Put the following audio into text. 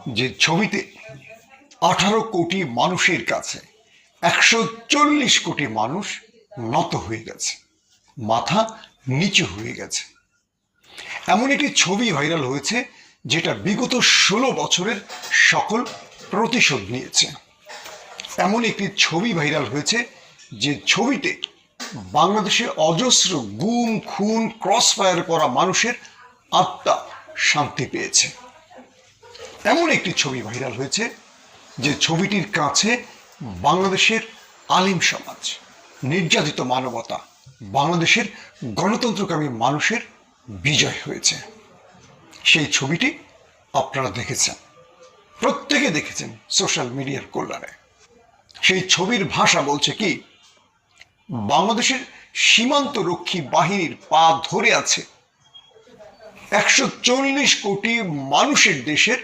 যে ছবিতে আঠারো কোটি মানুষের কাছে একশো চল্লিশ কোটি মানুষ নত হয়ে গেছে, মাথা নিচু হয়ে গেছে। এমন একটি ছবি ভাইরাল হয়েছে যেটা বিগত ষোলো বছরের সকল প্রতিশোধ নিয়েছে। এমন একটি ছবি ভাইরাল হয়েছে যে ছবিতে বাংলাদেশে অজস্র গুম, খুন ক্রস ফায়ার করা মানুষের আত্মা শান্তি পেয়েছে। এমন একটি ছবি ভাইরাল হয়েছে যে ছবিটির কাছে বাংলাদেশের আলিম সমাজ, নির্যাতিত মানবতা, বাংলাদেশের গণতন্ত্রকামী মানুষের বিজয় হয়েছে। সেই ছবিটি আপনারা দেখেছেন, প্রত্যেকে দেখেছেন সোশ্যাল মিডিয়ার কল্যাণে। সেই ছবির ভাষা বলছে কি, বাংলাদেশের সীমান্ত রক্ষী বাহিনীর পা ধরে আছে একশো চল্লিশ কোটি মানুষের দেশের